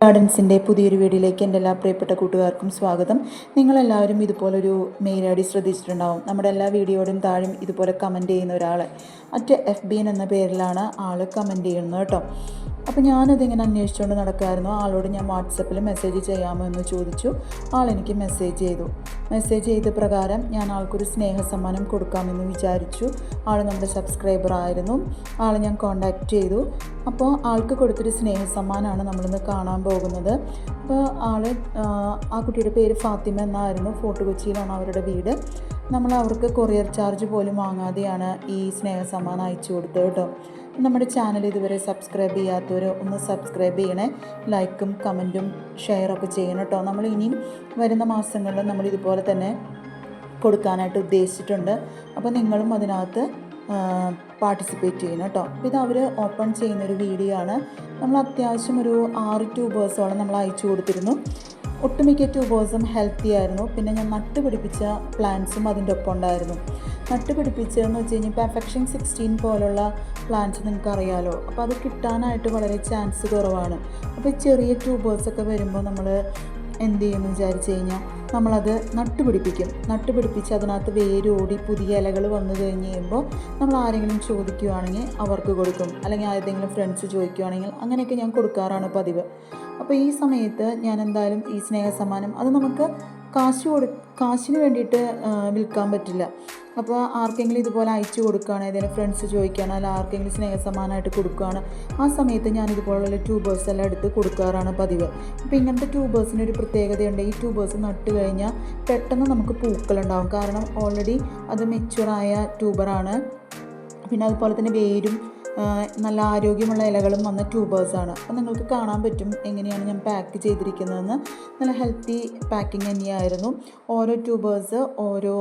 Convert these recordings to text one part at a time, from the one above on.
ഗാർഡൻസിന്റെ പുതിയൊരു വീഡിയോയിലേക്ക് എന്റെ എല്ലാ പ്രിയപ്പെട്ട കൂട്ടുകാർക്കും സ്വാഗതം. നിങ്ങളെല്ലാവരും ഇതുപോലൊരു മെയിൽ ഐ ഡി ശ്രദ്ധിച്ചിട്ടുണ്ടാവും. നമ്മുടെ എല്ലാ വീഡിയോയുടെയും താഴെ ഇതുപോലെ കമന്റ് ചെയ്യുന്ന ഒരാൾ മറ്റ് എഫ് ബി എൻ എന്ന പേരിലാണ് ആൾ കമന്റ് ചെയ്യുന്നത് കേട്ടോ. അപ്പോൾ ഞാനതിങ്ങനെ അന്വേഷിച്ചുകൊണ്ട് നടക്കുമായിരുന്നു ആളോട് ഞാൻ വാട്സപ്പിൽ മെസ്സേജ് ചെയ്യാമോ എന്ന് ചോദിച്ചു. ആളെനിക്ക് മെസ്സേജ് ചെയ്തു. മെസ്സേജ് ചെയ്ത പ്രകാരം ഞാൻ ആൾക്കൊരു സ്നേഹ സമ്മാനം കൊടുക്കാമെന്ന് വിചാരിച്ചു. ആൾ നമ്മുടെ സബ്സ്ക്രൈബർ ആയിരുന്നു. ആളെ ഞാൻ കോണ്ടാക്ട് ചെയ്തു. അപ്പോൾ ആൾക്ക് കൊടുത്തൊരു സ്നേഹ സമ്മാനമാണ് നമ്മളിന്ന് കാണാൻ പോകുന്നത്. അപ്പോൾ ആൾ ആ കുട്ടിയുടെ പേര് ഫാത്തിമ എന്നായിരുന്നു. ഫോർട്ട് കൊച്ചിയിലാണ് അവരുടെ വീട്. നമ്മൾ അവർക്ക് കൊറിയർ ചാർജ് പോലും വാങ്ങാതെയാണ് ഈ സ്നേഹസമ്മാനം അയച്ചു കൊടുത്തത് കേട്ടോ. നമ്മുടെ ചാനൽ ഇതുവരെ സബ്സ്ക്രൈബ് ചെയ്യാത്തവർ ഒന്ന് സബ്സ്ക്രൈബ് ചെയ്യണേ. ലൈക്കും കമന്റും ഷെയറൊക്കെ ചെയ്യണം കേട്ടോ. നമ്മൾ ഇനിയും വരുന്ന മാസങ്ങളിൽ നമ്മൾ ഇതുപോലെ തന്നെ കൊടുക്കാനായിട്ട് ഉദ്ദേശിച്ചിട്ടുണ്ട്. അപ്പോൾ നിങ്ങളും അതിനകത്ത് പാർട്ടിസിപ്പേറ്റ് ചെയ്യണം കേട്ടോ. ഇത് അവർ ഓപ്പൺ ചെയ്യുന്നൊരു വീഡിയോ ആണ്. നമ്മൾ അത്യാവശ്യം ഒരു ആറ് ട്യൂബേഴ്സോളം നമ്മൾ അയച്ചു കൊടുത്തിരുന്നു. ഒട്ടുമിക്ക ട്യൂബേഴ്സും ഹെൽത്തി ആയിരുന്നു. പിന്നെ ഞാൻ നട്ടുപിടിപ്പിച്ച പ്ലാന്റ്സും അതിന്റെ ഒപ്പം ഉണ്ടായിരുന്നു. നട്ടുപിടിപ്പിച്ചതെന്ന് വെച്ച് കഴിഞ്ഞാൽ ഇപ്പോൾ അഫെക്ഷൻ സിക്സ്റ്റീൻ പോലുള്ള പ്ലാന്റ്സ് നിങ്ങൾക്ക് അറിയാലോ അപ്പോൾ അത് കിട്ടാനായിട്ട് വളരെ ചാൻസ് കുറവാണ്. അപ്പോൾ ചെറിയ ട്യൂബേഴ്സൊക്കെ വരുമ്പോൾ നമ്മൾ എന്ത് ചെയ്യുമെന്ന് വിചാരിച്ച് കഴിഞ്ഞാൽ നമ്മളത് നട്ടുപിടിപ്പിക്കും. നട്ടുപിടിപ്പിച്ച് അതിനകത്ത് വേരോടി പുതിയ ഇലകൾ വന്നു കഴിഞ്ഞ് കഴിയുമ്പോൾ നമ്മൾ ആരെങ്കിലും ചോദിക്കുവാണെങ്കിൽ അവർക്ക് കൊടുക്കും. അല്ലെങ്കിൽ ആരെങ്കിലും ഫ്രണ്ട്സ് ചോദിക്കുവാണെങ്കിൽ അങ്ങനെയൊക്കെ ഞാൻ കൊടുക്കാറാണ് പതിവ്. അപ്പോൾ ഈ സമയത്ത് ഞാൻ എന്തായാലും ഈ സ്നേഹ സമ്മാനം അത് നമുക്ക് കാശ് കൊടു കാശിന് വേണ്ടിയിട്ട് വിൽക്കാൻ പറ്റില്ല. അപ്പോൾ ആർക്കെങ്കിലും ഇതുപോലെ അയച്ചു കൊടുക്കുകയാണ് ഏതെങ്കിലും ഫ്രണ്ട്സ് ചോദിക്കുകയാണ് അല്ല ആർക്കെങ്കിലും സ്നേഹ സമ്മാനമായിട്ട് കൊടുക്കുകയാണ് ആ സമയത്ത് ഞാൻ ഇതുപോലുള്ള ട്യൂബേഴ്സ് എല്ലാം എടുത്ത് കൊടുക്കാറാണ് പതിവ്. അപ്പോൾ ഇങ്ങനത്തെ ട്യൂബേഴ്സിന് ഒരു പ്രത്യേകതയുണ്ട്. ഈ ട്യൂബേഴ്സ് നട്ട് കഴിഞ്ഞാൽ പെട്ടെന്ന് നമുക്ക് പൂക്കളുണ്ടാവും. കാരണം ഓൾറെഡി അത് മെച്ചുവറായ ട്യൂബറാണ് പിന്നെ അതുപോലെ തന്നെ വേരും നല്ല ആരോഗ്യമുള്ള ഇലകളും വന്ന ട്യൂബേഴ്സാണ് അപ്പോൾ നിങ്ങൾക്ക് കാണാൻ പറ്റും എങ്ങനെയാണ് ഞാൻ പാക്ക് ചെയ്തിരിക്കുന്നതെന്ന്. നല്ല ഹെൽത്തി പാക്കിംഗ് തന്നെയായിരുന്നു. ഓരോ ട്യൂബേഴ്സ് ഓരോ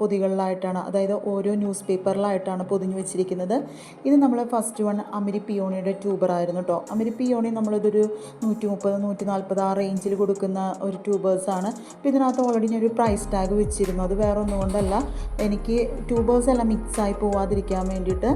പൊതികളിലായിട്ടാണ് അതായത് ഓരോ ന്യൂസ് പേപ്പറിലായിട്ടാണ് പൊതിഞ്ഞു വെച്ചിരിക്കുന്നത്. ഇത് നമ്മൾ ഫസ്റ്റ് വൺ അമിരി പിയോണിയുടെ ട്യൂബറായിരുന്നു കേട്ടോ അമിരി പിയോണി നമ്മളിതൊരു നൂറ്റി മുപ്പത് നൂറ്റി നാൽപ്പത് ആ റേഞ്ചിൽ കൊടുക്കുന്ന ഒരു ട്യൂബേഴ്സാണ് അപ്പോൾ ഇതിനകത്ത് ഓൾറെഡി ഞാൻ ഒരു പ്രൈസ് ടാഗ് വെച്ചിരുന്നു. അത് വേറെ ഒന്നുകൊണ്ടല്ല എനിക്ക് ട്യൂബേഴ്സ് എല്ലാം മിക്സായി പോവാതിരിക്കാൻ വേണ്ടിയിട്ട്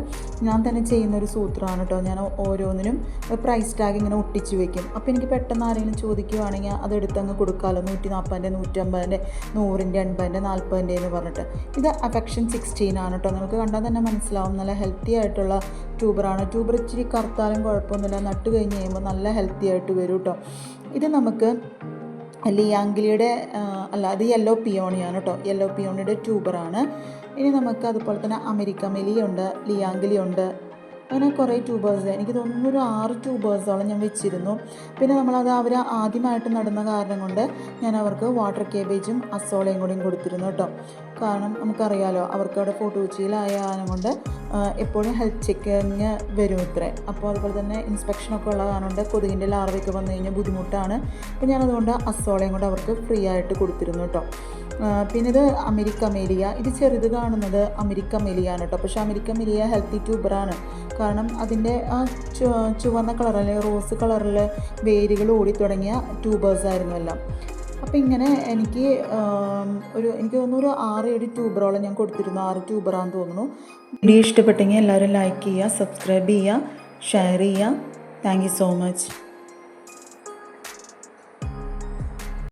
ഞാൻ തന്നെ ചെയ്യുന്ന ഒരു സൂത്രമാണ് കേട്ടോ. ഞാൻ ഓരോന്നിനും പ്രൈസ് ടാഗ് ഇങ്ങനെ ഒട്ടിച്ച് വെക്കും. അപ്പോൾ എനിക്ക് പെട്ടെന്ന് ആരെങ്കിലും ചോദിക്കുവാണെങ്കിൽ അത് എടുത്തങ്ങ് കൊടുക്കാമല്ലോ നൂറ്റി നാൽപ്പതിന്റെ നൂറ്റമ്പതിന്റെ നൂറിന്റെ എൺപതിന്റെ നാൽപ്പതിന്റെ എന്ന് പറഞ്ഞിട്ട്. ഇത് അഫെക്ഷൻ സിക്സ്റ്റീൻ ആണ് കേട്ടോ. നിങ്ങൾക്ക് കണ്ടാൽ തന്നെ മനസ്സിലാവും. നല്ല ഹെൽത്തി ആയിട്ടുള്ള ട്യൂബറാണ് ട്യൂബർ ഇച്ചിരി കറുത്താലും കുഴപ്പമൊന്നുമില്ല. നട്ട് കഴിഞ്ഞ് കഴിയുമ്പോൾ നല്ല ഹെൽത്തി ആയിട്ട് വരും കേട്ടോ. ഇത് നമുക്ക് ലിയാങ്കിലിയുടെ അല്ല അത് യെല്ലോ പിയോണിയാണ് കേട്ടോ. യെല്ലോ പിയോണിയുടെ ട്യൂബറാണ് ഇനി നമുക്ക് അതുപോലെ തന്നെ അമേരിക്ക മെലിയുണ്ട് ലിയാങ്കിലിയുണ്ട് അങ്ങനെ കുറേ ട്യൂബേഴ്സ് എനിക്ക് തോന്നുന്നു ഒരു ആറ് ട്യൂബേഴ്സോളം ഞാൻ വെച്ചിരുന്നു. പിന്നെ നമ്മളത് അവർ ആദ്യമായിട്ട് നടന്ന കാരണം കൊണ്ട് ഞാൻ അവർക്ക് വാട്ടർ കേബേജും അസോളയും കൂടിയും കൊടുത്തിരുന്നു കേട്ടോ കാരണം നമുക്കറിയാലോ അവർക്ക് അവിടെ ഫോട്ടോ കാരണം കൊണ്ട് എപ്പോഴും ഹെൽത്ത് ചെക്കിങ് വരും ഇത്രേ. അപ്പോൾ അതുപോലെ തന്നെ ഇൻസ്പെക്ഷനൊക്കെ ഉള്ള കാരണം കൊണ്ട് കൊതുകിന്റെ ലാർവയൊക്കെ വന്നു കഴിഞ്ഞാൽ ബുദ്ധിമുട്ടാണ്. അപ്പോൾ ഞാനതുകൊണ്ട് അസോളയും കൂടെ അവർക്ക് ഫ്രീ ആയിട്ട് കൊടുത്തിരുന്നു കേട്ടോ പിന്നെ ഇത് അമേരിക്ക മെലിയ. ഇത് ചെറുത് കാണുന്നത് അമേരിക്ക മെലിയാണ് കേട്ടോ. പക്ഷേ അമേരിക്ക മെലിയ ഹെൽത്തി ട്യൂബറാണ് കാരണം അതിന്റെ ആ ചുവന്ന കളറിൽ റോസ് കളറിൽ വേരുകൾ ഓടിത്തുടങ്ങിയ ട്യൂബേഴ്സ് ആയിരുന്നു എല്ലാം. അപ്പോൾ ഇങ്ങനെ എനിക്ക് ഒരു എനിക്ക് തോന്നുന്നു ഒരു ആറ് ഏഴ് ട്യൂബറോളം ഞാൻ കൊടുത്തിരുന്നു. ആറ് ട്യൂബറാന്ന് തോന്നുന്നു. വീഡിയോ ഇഷ്ടപ്പെട്ടെങ്കിൽ എല്ലാവരും ലൈക്ക് ചെയ്യുക സബ്സ്ക്രൈബ് ചെയ്യുക ഷെയർ ചെയ്യുക. Thank so much